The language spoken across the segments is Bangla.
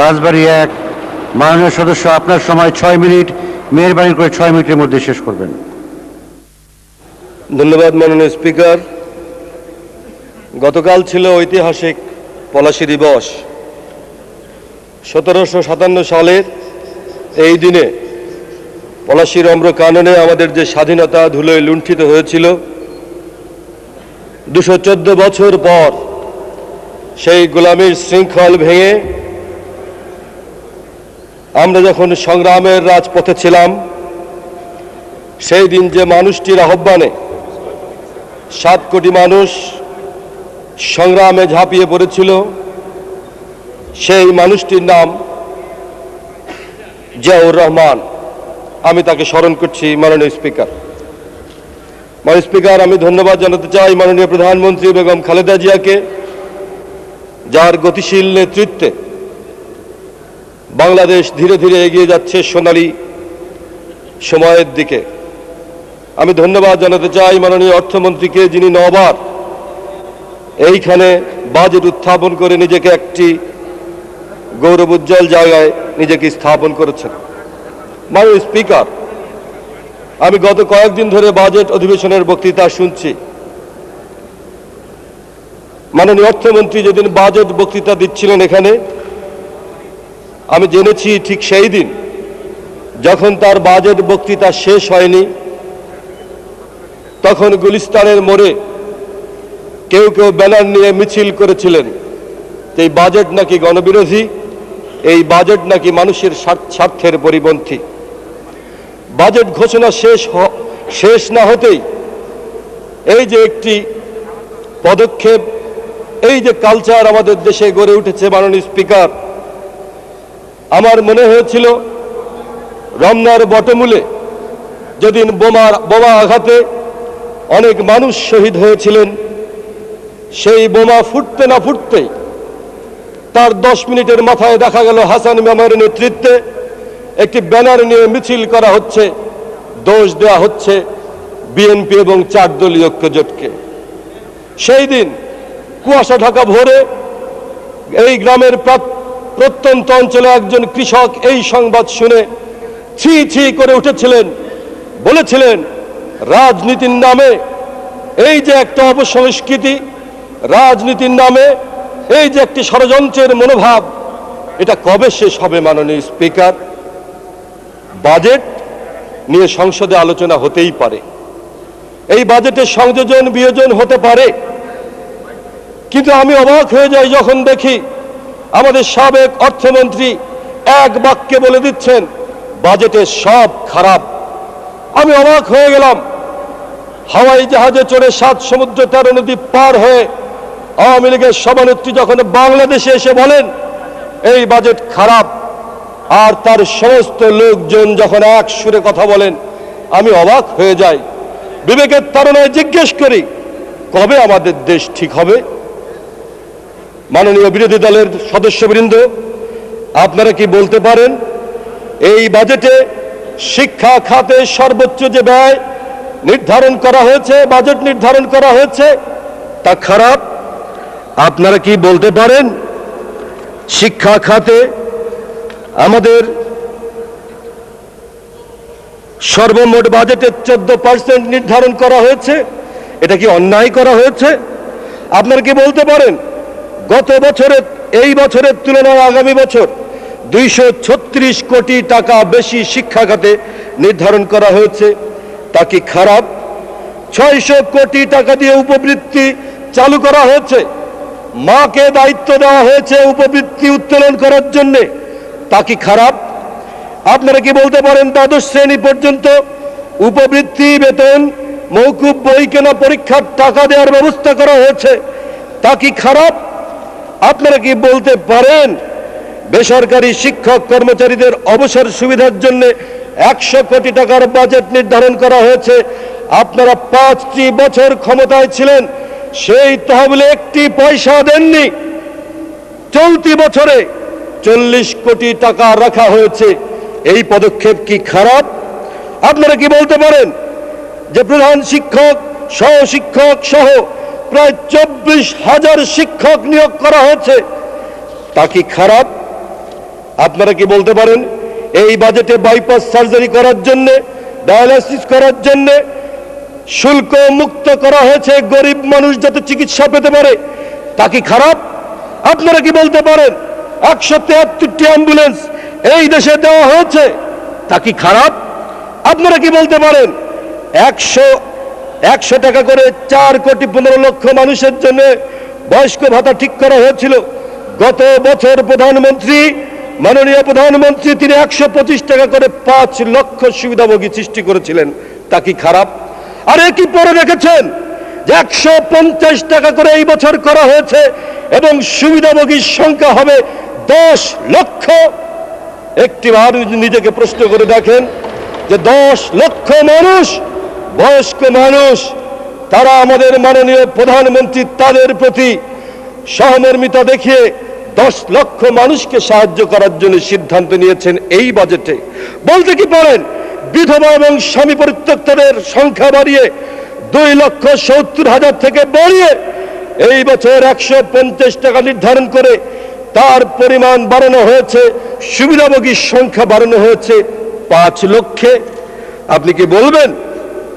রাজবাড়ী এক। মাননীয় সদস্য, আপনার সময় ছয় মিনিট। মেহরবানি করে ছয় মিনিটের মধ্যে শেষ করবেন। ধন্যবাদ, মাননীয় স্পিকার। গতকাল ছিল ঐতিহাসিক পলাশী দিবস। সতেরোশো সাতান্ন সালের এই দিনে পলাশীর অম্র কাননে আমাদের যে স্বাধীনতা ধুলোয় লুণ্ঠিত হয়েছিল, দুশো বছর পর সেই গোলামীর শৃঙ্খল ভেঙে আমরা যখন সংগ্রামের রাজপথে ছিলাম, সেই দিন যে মানুষটির আহ্বানে সাত কোটি মানুষ সংগ্রামে ঝাঁপিয়ে পড়েছিল, সেই মানুষটির নাম জিয়াউর রহমান। আমি তাকে স্মরণ করছি, মাননীয় স্পিকার। মাননীয় স্পিকার, আমি ধন্যবাদ জানাতে চাই মাননীয় প্রধানমন্ত্রী বেগম খালেদা জিয়াকে, যার গতিশীল নেতৃত্বে বাংলাদেশ ধীরে ধীরে এগিয়ে যাচ্ছে সোনালি সময়ের দিকে। আমি ধন্যবাদ জানাতে চাই মাননীয় অর্থমন্ত্রীকে, যিনি নবার এইখানে বাজেট উত্থাপন করে নিজেকে একটি গৌরব উজ্জ্বল জায়গায় নিজেকে স্থাপন করেছেন। মাননীয় স্পিকার, আমি গত কয়েকদিন ধরে বাজেট অধিবেশনের বক্তৃতা শুনছি। মাননীয় অর্থমন্ত্রী যেদিন বাজেট বক্তৃতা দিচ্ছিলেন এখানে আমি জেনেছি ঠিক সেই দিন যখন তার বাজেট বক্তৃতা শেষ হয়নি, তখন গুলিস্তানের মোড়ে কেউ কেউ ব্যানার নিয়ে মিছিল করেছিলেন এই বাজেট নাকি গণবিরোধী, এই বাজেট নাকি মানুষের স্বার্থ- স্বার্থের পরিপন্থী। বাজেট ঘোষণা শেষ শেষ না হতেই এই যে একটি পদক্ষেপ, এই যে কালচার আমাদের দেশে গড়ে উঠেছে মাননীয় স্পিকার আমার মনে হয়েছিল রমনার বটমূলে যেদিন বোমার বোমা আঘাতে অনেক মানুষ শহীদ হয়েছিলেন, সেই বোমা ফুটতে না ফুটতেই তার দশ মিনিটের মাথায় দেখা গেল হাসান ইমামের নেতৃত্বে একটি ব্যানার নিয়ে মিছিল করা হচ্ছে, দোষ দেওয়া হচ্ছে বিএনপি এবং চার দলীয় ঐক্যজোটকে। সেই দিন কুয়াশা ঢাকা ভোরে এই গ্রামের প্রাত- প্রত্যন্ত অঞ্চলে একজন কৃষক এই সংবাদ শুনে ছি ছি করে উঠেছিলেন। বলেছিলেন, রাজনীতির নামে এই যে একটা অপসংস্কৃতি, রাজনীতির নামে এই যে একটি ষড়যন্ত্রের মনোভাব, এটা কবে শেষ হবে মাননীয় স্পিকার? বাজেট নিয়ে সংসদে আলোচনা হতেই পারে। এই বাজেটের সংযোজন বিয়োজন হতে পারে। কিন্তু আমি অবাক হয়ে যাই যখন দেখি আমাদের সাবেক অর্থমন্ত্রী এক বাক্যে বলে দিচ্ছেন, বাজেটে সব খারাপ। আমি অবাক হয়ে গেলাম। হাওয়াই জাহাজে চড়ে সাত সমুদ্র তেরো নদী পার হয়ে আওয়ামী লীগের সভানেত্রী যখন বাংলাদেশে এসে বলেন, এই বাজেট খারাপ। আর তার সমস্ত লোকজন যখন এক সুরে কথা বলেন, আমি অবাক হয়ে যাই। বিবেকের তারণায় জিজ্ঞেস করি, কবে আমাদের দেশ ঠিক হবে? মাননীয় বিরোধী দলের সদস্যবৃন্দ, আপনারা কি বলতে পারেন, এই বাজেটে শিক্ষা খাতে সর্বোচ্চ যে ব্যয় নির্ধারণ করা হয়েছে, বাজেট নির্ধারণ করা হয়েছে, তা খারাপ। আপনারা কি বলতে পারেন, শিক্ষা খাতে আমাদের সর্বমোট বাজেটের চোদ্দ পার্সেন্ট নির্ধারণ করা হয়েছে, এটা কি অন্যায় করা হয়েছে? আপনারা কি বলতে পারেন গত বছরের, এই বছরের তুলনায় আগামী বছর দুইশো ছত্রিশ কোটি টাকা বেশি শিক্ষা খাতে নির্ধারণ করা হয়েছে। তা কি খারাপ? ছয়শো কোটি টাকা দিয়ে উপবৃত্তি চালু করা হয়েছে। মাকে দায়িত্ব দেওয়া হয়েছে উপবৃত্তি উত্তোলন করার জন্যে। তা কি খারাপ? আপনারা কি বলতে পারেন দ্বাদশ শ্রেণি পর্যন্ত উপবৃত্তি বেতন, মৌকুব, বই কেনা পরীক্ষার টাকা দেওয়ার ব্যবস্থা করা হয়েছে। তা কি খারাপ? আপনারা কি বলতে পারেন? বেসরকারি শিক্ষক কর্মচারীদের অবসর সুবিধার জন্য একশো কোটি টাকার বাজেট নির্ধারণ করা হয়েছে। আপনারা পাঁচটি বছর ক্ষমতায় ছিলেন, সেই তহবিলে একটি পয়সা দেননি। চলতি বছরে চল্লিশ কোটি টাকা রাখা হয়েছে। এই পদক্ষেপ কি খারাপ? আপনারা কি বলতে পারেন যে প্রধান শিক্ষক সহ শিক্ষক সহ প্রায় চব্বিশ হাজার শিক্ষক নিয়োগ করা হয়েছে। তা কি খারাপ? আপনারা কি বলতে পারেন, এই বাজেটে বাইপাস সার্জারি করার জন্য ডায়ালিসিস করার জন্য শুল্ক মুক্ত করা হয়েছে গরিব মানুষ যাতে চিকিৎসা পেতে পারে? তা কি খারাপ? আপনারা কি বলতে পারেন, একশো তেহাত্তরটি অ্যাম্বুলেন্স এই দেশে দেওয়া হয়েছে, তা কি খারাপ? আপনারা কি বলতে পারেন, একশো একশো টাকা করে চার কোটি পনেরো লক্ষ মানুষের জন্য বয়স্ক ভাতা ঠিক করা হয়েছিল। গত বছর প্রধানমন্ত্রী, মাননীয় প্রধানমন্ত্রী তিনি একশো পঁচিশ টাকা করে পাঁচ লক্ষ সুবিধাভোগী সৃষ্টি করেছিলেন। তা কি খারাপ? আর একই পরে রেখেছেন যে একশো পঞ্চাশ টাকা করে এই বছর করা হয়েছে এবং সুবিধাভোগীর সংখ্যা হবে দশ লক্ষ। একটি বার নিজেকে প্রশ্ন করে দেখেন যে দশ লক্ষ মানুষ বয়স্ক মানুষ, তারা আমাদের মাননীয় প্রধানমন্ত্রী তাদের প্রতি সহমর্মিতা দেখিয়ে দশ লক্ষ মানুষকে সাহায্য করার জন্য সিদ্ধান্ত নিয়েছেন এই বাজেটে। বলতে কি পারেন, বিধবা এবং স্বামী পরিত্যক্তদের সংখ্যা বাড়িয়ে দুই লক্ষ সত্তর হাজার থেকে বাড়িয়ে এই বছর একশো পঞ্চাশ টাকা নির্ধারণ করে তার পরিমাণ বাড়ানো হয়েছে, সুবিধাভোগীর সংখ্যা বাড়ানো হয়েছে পাঁচ লক্ষে। আপনি কি বলবেন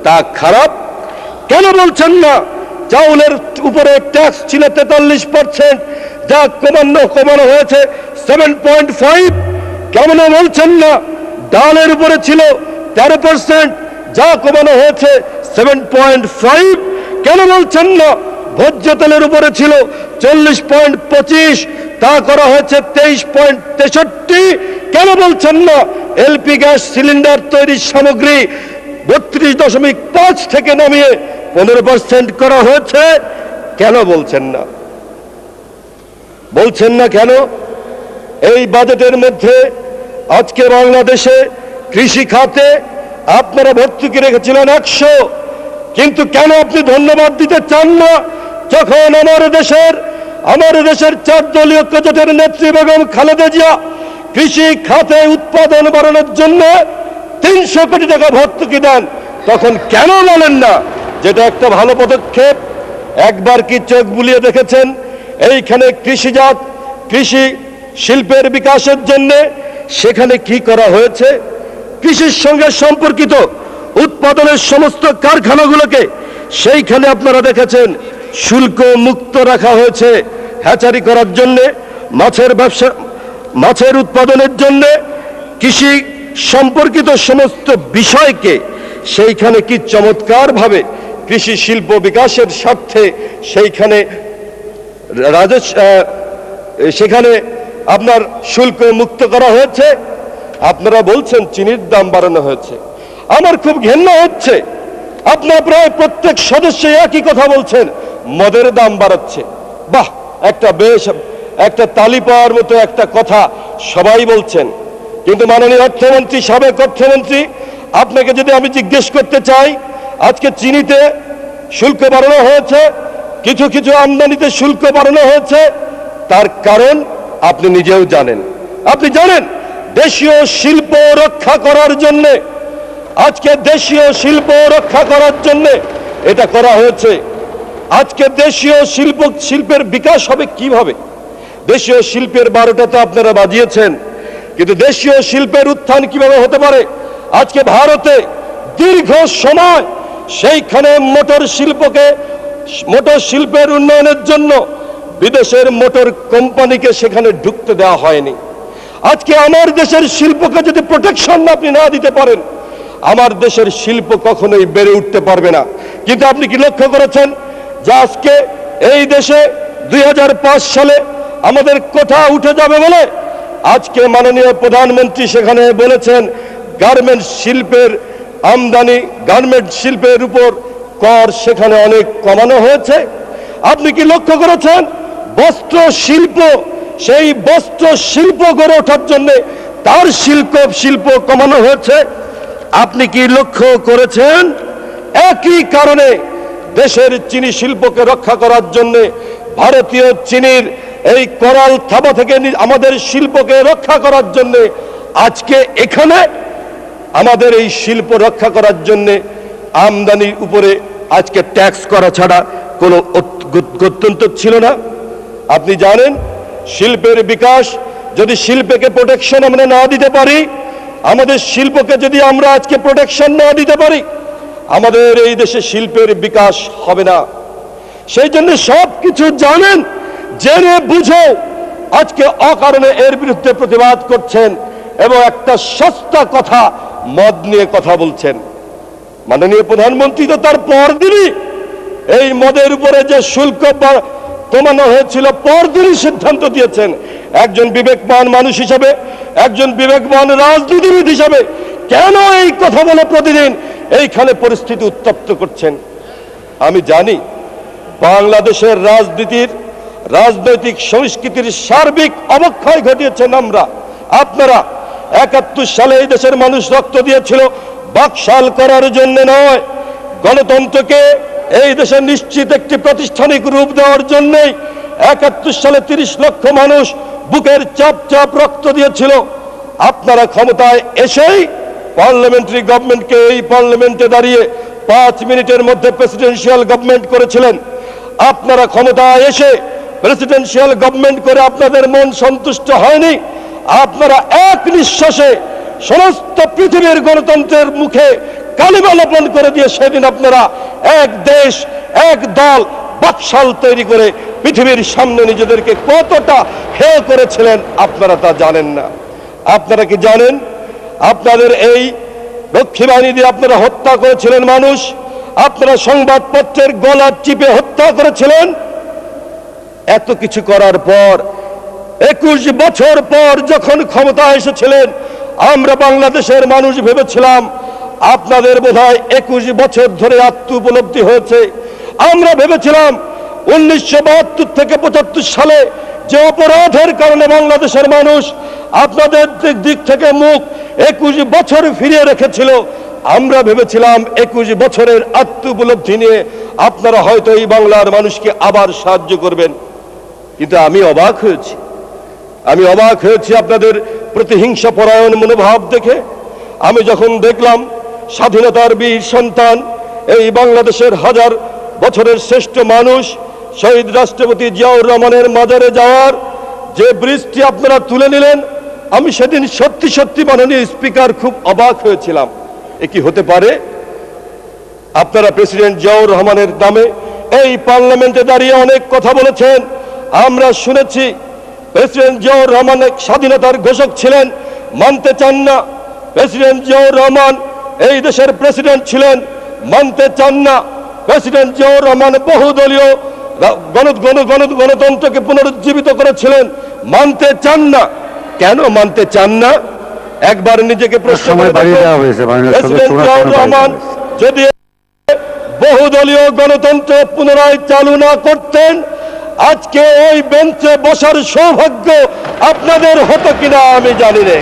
তা খারাপ? কেন বলছেন না? চাউলের উপরে ট্যাক্স ছিল তেতাল্লিশ পার্সেন্ট যা কমানো কমানো হয়েছে সেভেন পয়েন্ট ফাইভ কেমন বলছেন না? ডালের উপরে ছিল তেরো পার্সেন্ট যা কমানো হয়েছে সেভেন পয়েন্ট ফাইভ কেন বলছেন না? ভোজ্য তেলের উপরে ছিল চল্লিশ পয়েন্ট পঁচিশ, তা করা হয়েছে তেইশ পয়েন্ট তেষট্টি। কেন বলছেন না? এলপি গ্যাস সিলিন্ডার তৈরির সামগ্রী বত্রিশ দশমিক পাঁচ থেকে নামিয়ে পনেরো পার্সেন্ট করা হয়েছে। কেন বলছেন না? বলছেন না কেন? এই বাজেটের মধ্যে আজকে বাংলাদেশে কৃষি খাতে আপনারা ভর্তুকি রেখেছিলেন একশো। কিন্তু কেন আপনি ধন্যবাদ দিতে চান না? যখন আমার দেশের আমার দেশের চার দলীয় জোটের নেত্রী বেগম খালেদা জিয়া কৃষি খাতে উৎপাদন বাড়ানোর জন্য তিনশো কোটি টাকা ভর্তুকি দেন, তখন কেন বলেন না? যেটা একটা ভালো পদক্ষেপ। একবার কি চোখ বুলিয়ে দেখেছেন? এইখানে কৃষিজাত, কৃষি শিল্পের বিকাশের জন্য সেখানে কি করা হয়েছে? কৃষির সঙ্গে সম্পর্কিত উৎপাদনের সমস্ত কারখানাগুলোকে সেইখানে আপনারা দেখেছেন, শুল্ক মুক্ত রাখা হয়েছে হ্যাচারি করার জন্যে, মাছের ব্যবসা, মাছের উৎপাদনের জন্যে, কৃষি সম্পর্কিত সমস্ত বিষয়কে সেইখানে কি চমৎকারভাবে কৃষি শিল্প বিকাশের স্বার্থে সেইখানে রাজস্ব সেখানে আপনার শুল্ক মুক্ত করা হয়েছে? আপনারা বলছেন চিনির দাম বাড়ানো হয়েছে। আমার খুব ঘেন্না হচ্ছে। আপনার প্রায় প্রত্যেক সদস্য একই কথা বলছেন। মদের দাম বাড়াচ্ছে। বাহ, একটা বেশ, একটা তালি পাওয়ার মতো একটা কথা সবাই বলছেন। কিন্তু মাননীয় অর্থমন্ত্রী, সাবেক অর্থমন্ত্রী, আপনাকে যদি আমি জিজ্ঞেস করতে চাই, আজকে চিনিতে শুল্ক বাড়ানো হয়েছে, কিছু কিছু আমদানিতে শুল্ক বাড়ানো হয়েছে, তার কারণ আপনি নিজেও জানেন। আপনি জানেন, দেশীয় শিল্প রক্ষা করার জন্য, আজকে দেশীয় শিল্প রক্ষা করার জন্য এটা করা হয়েছে। আজকে দেশীয় শিল্প, শিল্পের বিকাশ হবে কীভাবে? দেশীয় শিল্পের বারোটা তো আপনারা বাজিয়েছেন। কিন্তু দেশীয় শিল্পের উত্থান কীভাবে হতে পারে? আজকে ভারতে দীর্ঘ সময় সেইখানে মোটর শিল্পকে, মোটর শিল্পের উন্নয়নের জন্য বিদেশের মোটর কোম্পানিকে সেখানে ঢুকতে দেওয়া হয়নি। আজকে আমার দেশের শিল্পকে যদি প্রোটেকশন আপনি না দিতে পারেন, আমার দেশের শিল্প কখনোই বেড়ে উঠতে পারবে না। কিন্তু আপনি কি লক্ষ্য করেছেন যে আজকে এই দেশে দুই হাজার পাঁচ সালে আমাদের কোঠা উঠে যাবে বলে? আজকে মাননীয় প্রধানমন্ত্রী সেখানে বলেছেন গার্মেন্টস শিল্পের আমদানি গার্মেন্ট শিল্পের উপর কর সেখানে অনেক কমানো হয়েছে। আপনি কি লক্ষ্য করেছেন? বস্ত্র শিল্প, সেই বস্ত্র শিল্প গড়ে ওঠার জন্য তার শিল্প শিল্প কমানো হয়েছে। আপনি কি লক্ষ্য করেছেন? একই কারণে দেশের চিনি শিল্পকে রক্ষা করার জন্য ভারতীয় চিনির এই করাল থাবা থেকে আমাদের শিল্পকে রক্ষা করার জন্য আজকে এখানে আমাদের এই শিল্প রক্ষা করার জন্য আমদানির উপরে আজকে ট্যাক্স করা ছাড়া কোনো অত- গত- গত্যন্তর ছিল না। আপনি জানেন, শিল্পের বিকাশ যদি শিল্পকে প্রোটেকশন আমরা না দিতে পারি, আমাদের শিল্পকে যদি আমরা আজকে প্রোটেকশন না দিতে পারি, আমাদের এই দেশে শিল্পের বিকাশ হবে না। সেই জন্য সব কিছু জানেন জেনে বুঝে আজকে অকারণে এর বিরুদ্ধে প্রতিবাদ করছেন এবং একটা সস্তা কথা, মদ নিয়ে কথা বলছেন। মাননীয় প্রধানমন্ত্রী তো তার পরদিনই এই মদের উপরে যে শুল্ক কমানো হয়েছিল পরদিনই সিদ্ধান্ত দিয়েছেন। একজন বিবেকবান মানুষ হিসাবে, একজন বিবেকবান রাজনীতিবিদ হিসাবে কেন এই কথা বলে প্রতিদিন এইখানে পরিস্থিতি উত্তপ্ত করছেন? আমি জানি বাংলাদেশের রাজনীতির রাজনৈতিক সংস্কৃতির সার্বিক অবক্ষয় ঘটিয়েছেন আমরা। আপনারা একাত্তর সালে এই দেশের মানুষ রক্ত দিয়েছিল, বাকশাল করার জন্য নয়। গণতন্ত্রকে এই দেশে নিশ্চিত একটি প্রাতিষ্ঠানিক রূপ দেওয়ার জন্যই একাত্তর সালে তিরিশ লক্ষ মানুষ বুকের চাপ চাপ রক্ত দিয়েছিল। আপনারা ক্ষমতায় এসেই পার্লামেন্টারি গভর্নমেন্টকে এই পার্লামেন্টে দাঁড়িয়ে পাঁচ মিনিটের মধ্যে প্রেসিডেন্সিয়াল গভর্নমেন্ট করেছিলেন। আপনারা ক্ষমতায় এসে প্রেসিডেন্সিয়াল গভর্নমেন্ট করে আপনাদের মন সন্তুষ্ট হয়নি। আপনারা এক নিঃশ্বাসে সমস্ত পৃথিবীর গণতন্ত্রের মুখে কালিমা লোপন করে দিয়ে সেদিন আপনারা এক দেশ, এক দল, বাকশাল তৈরি করে পৃথিবীর সামনে নিজেদেরকে কতটা হেয় করেছিলেন আপনারা তা জানেন না। আপনারা কি জানেন? আপনাদের এই রক্ষী বাহিনী দিয়ে আপনারা হত্যা করেছিলেন মানুষ, আপনারা সংবাদপত্রের গলা চিপে হত্যা করেছিলেন এত কিছু করার পর, একুশ বছর পর যখন ক্ষমতা এসেছিলেন, আমরা বাংলাদেশের মানুষ ভেবেছিলাম, আপনাদের বোধহয় একুশ বছর ধরে আত্ম উপলব্ধি হয়েছে। আমরা ভেবেছিলাম, উনিশশো বাহাত্তর থেকে পঁচাত্তর সালে যে অপরাধের কারণে বাংলাদেশের মানুষ আপনাদের দিক থেকে মুখ একুশ বছর ফিরিয়ে রেখেছিল, আমরা ভেবেছিলাম একুশ বছরের আত্ম উপলব্ধি নিয়ে আপনারা হয়তো এই বাংলার মানুষকে আবার সাহায্য করবেন। কিন্তু আমি অবাক হয়েছি। আমি অবাক হয়েছি আপনাদের প্রতিহিংসা পরায়ণ মনোভাব দেখে। আমি যখন দেখলাম স্বাধীনতার বীর সন্তান, এই বাংলাদেশের হাজার বছরের শ্রেষ্ঠ মানুষ, শহীদ রাষ্ট্রপতি জিয়াউর রহমানের মাজারে যাওয়ার যে ব্রিজটি আপনারা তুলে নিলেন, আমি সেদিন সত্যি সত্যি মাননীয় স্পিকার খুব অবাক হয়েছিলাম। এ কি হতে পারে? আপনারা প্রেসিডেন্ট জিয়াউর রহমানের নামে এই পার্লামেন্টে দাঁড়িয়ে অনেক কথা বলেছেন আমরা শুনেছি প্রেসিডেন্ট জিয়াউর রহমান এক স্বাধীনতার ঘোষক ছিলেন মানতে চান না। প্রেসিডেন্ট জিয়াউর রহমান এই দেশের প্রেসিডেন্ট ছিলেন মানতে চান না। প্রেসিডেন্ট জিয়াউর রহমান বহুদলীয় গণতন্ত্রকে পুনরুজ্জীবিত করেছিলেন মানতে চান না। কেন মানতে চান না? একবার নিজেকে প্রশ্ন রহমান যদি বহুদলীয় গণতন্ত্র পুনরায় চালু না করতেন আজকে ওই বেঞ্চে বসার সৌভাগ্য আপনাদের হতো কিনা আমি জানি না।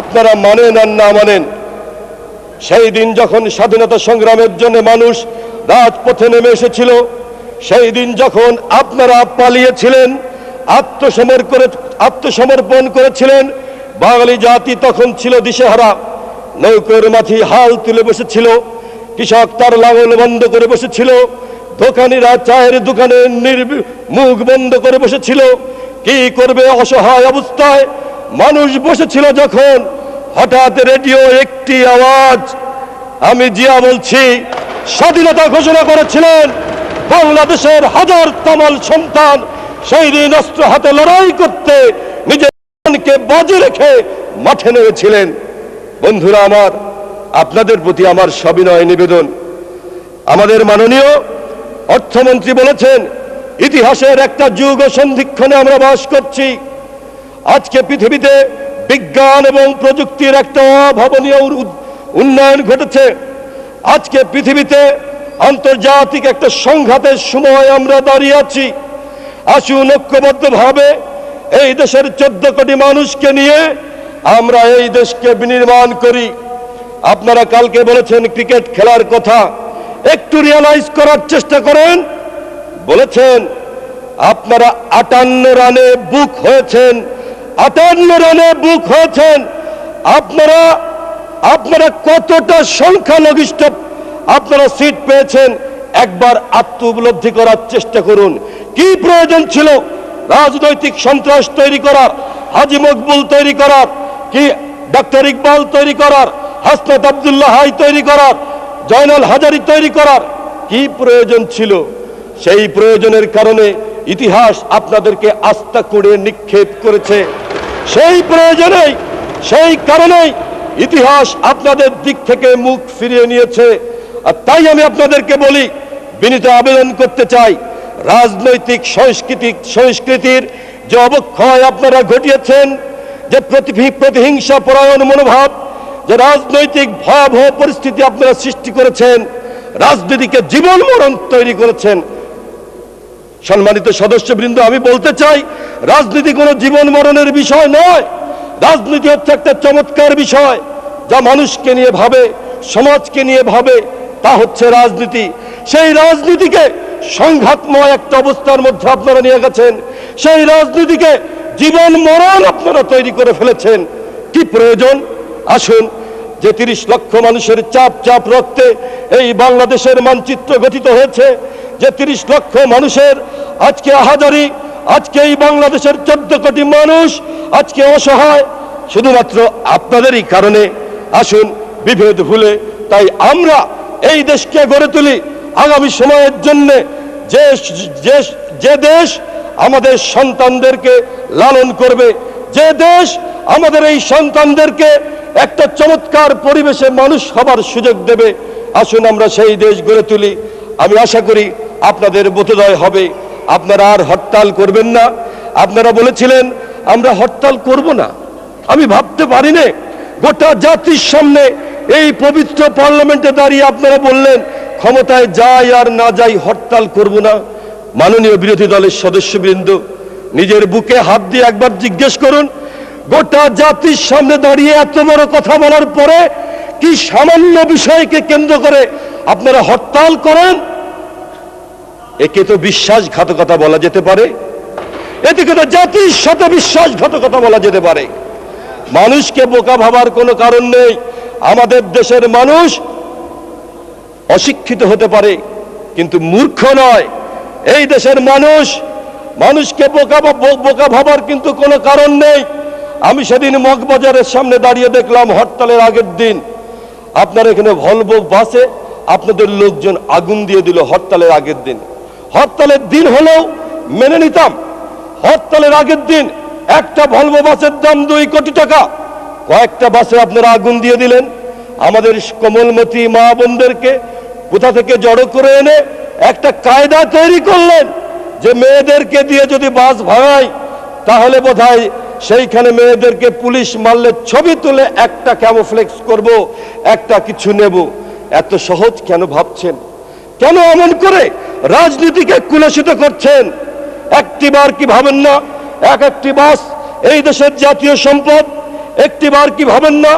আপনারা মানেন আর না মানেন, সেই দিন যখন স্বাধীনতা সংগ্রামের জন্য মানুষ রাজপথে নেমে এসেছিল, সেই দিন যখন আপনারা পালিয়েছিলেন, আত্মসমর করে, আত্মসমর্পণ করেছিলেন, বাঙালি জাতি তখন ছিল দিশেহারা, নৌকোর মাথি হাল তুলে বসেছিল, কৃষক তার লাঙল বন্ধ করে বসেছিল দোকানিরা চায়ের দোকানে মুখ বন্ধ করে বসেছিল। কি করবে অসহায় অবস্থায়? মানুষ বসেছিল যখন হঠাৎ রেডিও একটি আওয়াজ। আমি জিয়া বলছি, স্বাধীনতা ঘোষণা করেছিলেন বাংলাদেশের হাজার তামাল সন্তান সেই দিন অস্ত্র হাতে লড়াই করতে জীবনকে বাজে রেখে মাঠে নেমেছিলেন। বন্ধুরা আমার, আপনাদের প্রতি আমার সবিনয় নিবেদন। আমাদের মাননীয় অর্থমন্ত্রী বলেছেন, ইতিহাসের একটা যুগ সন্ধিক্ষণে আমরা বাস করছি। আজকে পৃথিবীতে বিজ্ঞান এবং প্রযুক্তির একটা অভাবনীয় উন্নয়ন ঘটেছে। আজকে পৃথিবীতে আন্তর্জাতিক একটা সংঘাতের সময় আমরা দাঁড়িয়ে আছি। আসুন ঐক্যবদ্ধভাবে এই দেশের চোদ্দ কোটি মানুষকে নিয়ে আমরা এই দেশকে বিনির্মাণ করি। আপনারা কালকে বলেছেন, ক্রিকেট খেলার কথা। একটু রিয়ালাইজ করার চেষ্টা করেন। বলেছেন, আপনারা আটান্ন রানে বুক হয়েছেন। আটান্ন রানে বুক হয়েছেন। আপনারা আপনারা কতটা সংখ্যালঘিষ্ঠ, আপনারা সিট পেয়েছেন। একবার আত্ম উপলব্ধি করার চেষ্টা করুন। কি প্রয়োজন ছিল? রাজনৈতিক সন্ত্রাস তৈরি করার, হাজি মকবুল তৈরি করার, কি ডক্টর ইকবাল তৈরি করার, হাসনাত আবদুল্লাহ তৈরি করার জয়নাল হাজারি তৈরি করার কি প্রয়োজন ছিল? সেই প্রয়োজনের কারণে ইতিহাস আপনাদেরকে আস্থা করে নিক্ষেপ করেছে। সেই প্রয়োজনেই, সেই কারণেই ইতিহাস আপনাদের দিক থেকে মুখ ফিরিয়ে নিয়েছে। আর তাই আমি আপনাদেরকে বলি, বিনীত আবেদন করতে চাই, রাজনৈতিক, সাংস্কৃতিক, সংস্কৃতির যে অবক্ষয় আপনারা ঘটিয়েছেন, যে প্রতিহিংসা পরায়ণ মনোভাব যে রাজনৈতিক ভয়াবহ পরিস্থিতি আপনারা সৃষ্টি করেছেন, রাজনীতিকে জীবন মরণ তৈরি করেছেন, সম্মানিত সদস্যবৃন্দ, আমি বলতে চাই, রাজনীতি কোনো জীবন মরণের বিষয় নয়। রাজনীতি হচ্ছে একটা চমৎকার বিষয় যা মানুষকে নিয়ে ভাবে, সমাজকে নিয়ে ভাবে, তা হচ্ছে রাজনীতি। সেই রাজনীতিকে সংঘাতময় একটা অবস্থার মধ্যে আপনারা নিয়ে গেছেন, সেই রাজনীতিকে জীবন মরণ আপনারা তৈরি করে ফেলেছেন। কি প্রয়োজন? আসুন যে তিরিশ লক্ষ মানুষের চাপ চাপ রক্তে এই বাংলাদেশের মানচিত্র গঠিত হয়েছে, যে তিরিশ লক্ষ মানুষের আজকে আহাজারি, আজকে এই বাংলাদেশের চোদ্দ কোটি মানুষ আজকে অসহায়, শুধুমাত্র আপনাদেরই কারণে আসুন বিভেদ ভুলে, তাই আমরা এই দেশকে গড়ে তুলি আগামী সময়ের জন্য যে যে দেশ আমাদের সন্তানদেরকে লালন করবে, যে দেশ আমাদের এই সন্তানদেরকে একটা চমৎকার পরিবেশে মানুষ হবার সুযোগ দেবে। আসুন আমরা সেই দেশ গড়ে তুলি। আমি আশা করি আপনাদের বোধোদয় হবে। আপনারা আর হরতাল করবেন না। আপনারা বলেছিলেন, আমরা হরতাল করব না। আমি ভাবতে পারি না গোটা জাতির সামনে এই পবিত্র পার্লামেন্টে দাঁড়িয়ে আপনারা বললেন, ক্ষমতায় যাই আর না যাই হরতাল করব না। মাননীয় বিরোধী দলের সদস্যবৃন্দ, নিজের বুকে হাত দিয়ে একবার জিজ্ঞেস করুন গোটা জাতির সামনে দাঁড়িয়ে এত বড় কথা বলার পরে কি সামান্য বিষয়কে কেন্দ্র করে আপনারা হরতাল করেন? একে তো বিশ্বাসঘাতকতা বলা যেতে পারে। এদিকে তো জাতির সাথে বিশ্বাসঘাতকতা বলা যেতে পারে। মানুষকে বোকা ভাবার কোনো কারণ নেই। আমাদের দেশের মানুষ অশিক্ষিত হতে পারে, কিন্তু মূর্খ নয়। এই দেশের মানুষ, মানুষকে বোকা বোকা ভাবার কিন্তু কোনো কারণ নেই। আমি সেদিন মগবাজারের সামনে দাঁড়িয়ে দেখলাম হরতালের আগের দিন। আপনার এখানে ভলভো বাসে আপনাদের লোকজন আগুন দিয়ে দিল হরতালের আগের দিন। হরতালের দিন হলেও মেনে নিতাম, হরতালের আগের দিন একটা ভলভো বাসের দাম দুই কোটি টাকা। কয়েকটা বাসে আপনারা আগুন দিয়ে দিলেন। আমাদের কমলমতি মা বোনদেরকে কোথা থেকে জড়ো করে এনে একটা কায়দা তৈরি করলেন যে মেয়েদেরকে দিয়ে যদি বাস ভাঙাই তাহলে বোধহয় সেইখানে মেয়েদেরকে পুলিশ মারলে ছবি তুলে একটা ক্যামোফ্লেক্স করব, একটা কিছু নেব। এত সহজ কেন ভাবছেন? কেন এমন করে রাজনীতিকে কুলসিত করছেন? একটিবার কি ভাবেন না? এক একটি বাস এই দেশের জাতীয় সম্পদ একটিবার কি ভাবেন না?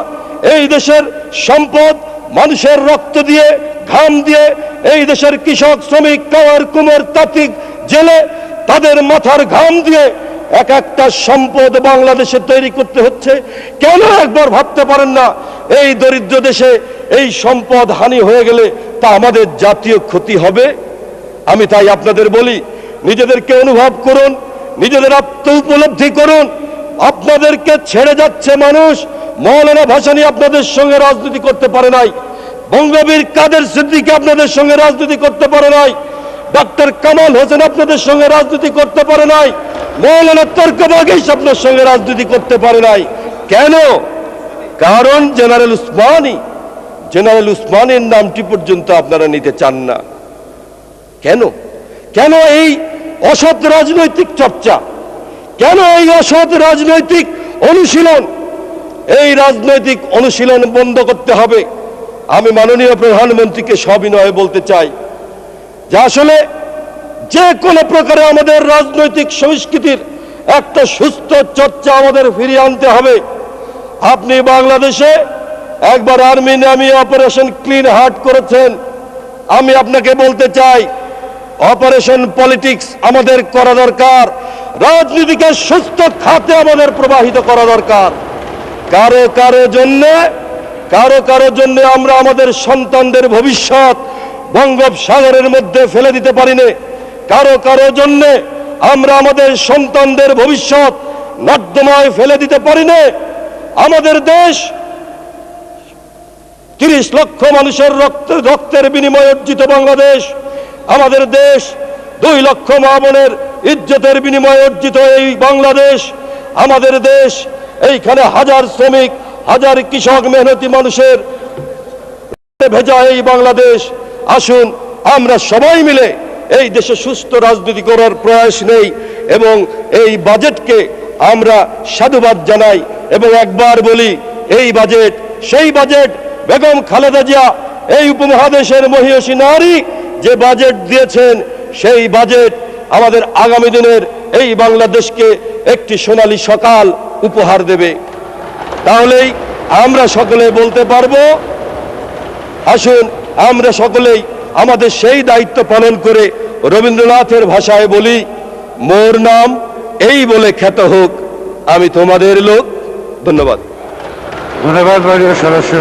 এই দেশের সম্পদ মানুষের রক্ত দিয়ে, ঘাম দিয়ে, এই দেশের কৃষক, শ্রমিক, কাওয়ার, কুমোর, তাঁতিক, জেলে তাদের মাথার ঘাম দিয়ে এক একটা সম্পদ বাংলাদেশে তৈরি করতে হচ্ছে। কেন একবার ভাবতে পারেন না, এই দরিদ্র দেশে এই সম্পদ হানি হয়ে গেলে তা আমাদের জাতীয় ক্ষতি হবে? আমি তাই আপনাদের বলি, নিজেদেরকে অনুভব করুন, নিজেদের আত্ম উপলব্ধি করুন। আপনাদেরকে ছেড়ে যাচ্ছে মানুষ, মৌলানা ভাসানী আপনাদের সঙ্গে রাজনীতি করতে পারে নাই, বঙ্গবীর কাদের সিদ্দিকে আপনাদের সঙ্গে রাজনীতি করতে পারে নাই ডক্টর কামাল হোসেন আপনাদের সঙ্গে রাজনীতি করতে পারে নাই। মৌলানা তর্ক বাগেশ আপনার সঙ্গে রাজনীতি করতে পারে নাই। কেন? কারণ জেনারেল উসমানী, জেনারেল উসমানের নামটি পর্যন্ত আপনারা নিতে চান না। কেন? কেন এই অসৎ রাজনৈতিক চর্চা? কেন এই অসৎ রাজনৈতিক অনুশীলন? এই রাজনৈতিক অনুশীলন বন্ধ করতে হবে। আমি মাননীয় প্রধানমন্ত্রীকে সবিনয়ে বলতে চাই। যে আসলে যে কোনো প্রকারে আমাদের রাজনৈতিক সংস্কৃতির একটা সুস্থ চর্চা আমাদের ফিরিয়ে আনতে হবে। আপনি বাংলাদেশে একবার আর্মি নামি অপারেশন ক্লিন হার্ট করেছেন। আমি আপনাকে বলতে চাই, অপারেশন পলিটিক্স আমাদের করা দরকার। রাজনীতিকে সুস্থ খাতে আমাদের প্রবাহিত করা দরকার। কারও কারও জন্য, কারও কারও জন্য আমরা আমাদের সন্তানদের ভবিষ্যৎ বঙ্গোপসাগরের মধ্যে ফেলে দিতে পারি না কারও কারও জন্য আমরা আমাদের সন্তানদের ভবিষ্যৎ নর্দমায় ফেলে দিতে পারি না আমাদের দেশ তিরিশ লক্ষ মানুষের রক্ত, রক্তের বিনিময়ে অর্জিত বাংলাদেশ। আমাদের দেশ দুই লক্ষ মা বোনের ইজ্জতের বিনিময়ে অর্জিত এই বাংলাদেশ। আমাদের দেশ এইখানে হাজার শ্রমিক, হাজার কৃষক, মেহনতি মানুষের ভেজা এই বাংলাদেশ। আসুন, আমরা সবাই মিলে এই দেশে সুস্থ রাজনীতি করার প্রয়াস নেই এবং এই বাজেটকে আমরা সাধুবাদ জানাই এবং একবার বলি, এই বাজেট, সেই বাজেট, বেগম খালেদা জিয়া, এই উপমহাদেশের মহিষী নারী যে বাজেট দিয়েছেন, সেই বাজেট আমাদের আগামী দিনের এই বাংলাদেশকে একটি সোনালি সকাল উপহার দেবে। তাহলেই আমরা সকলে বলতে পারব, আসুন আমরা সকলেই আমাদের সেই দায়িত্ব পালন করে রবীন্দ্রনাথের ভাষায় বলি, মোর নাম এই বলে খ্যাত হোক, আমি তোমাদের লোক। ধন্যবাদ। ধন্যবাদ সদস্য।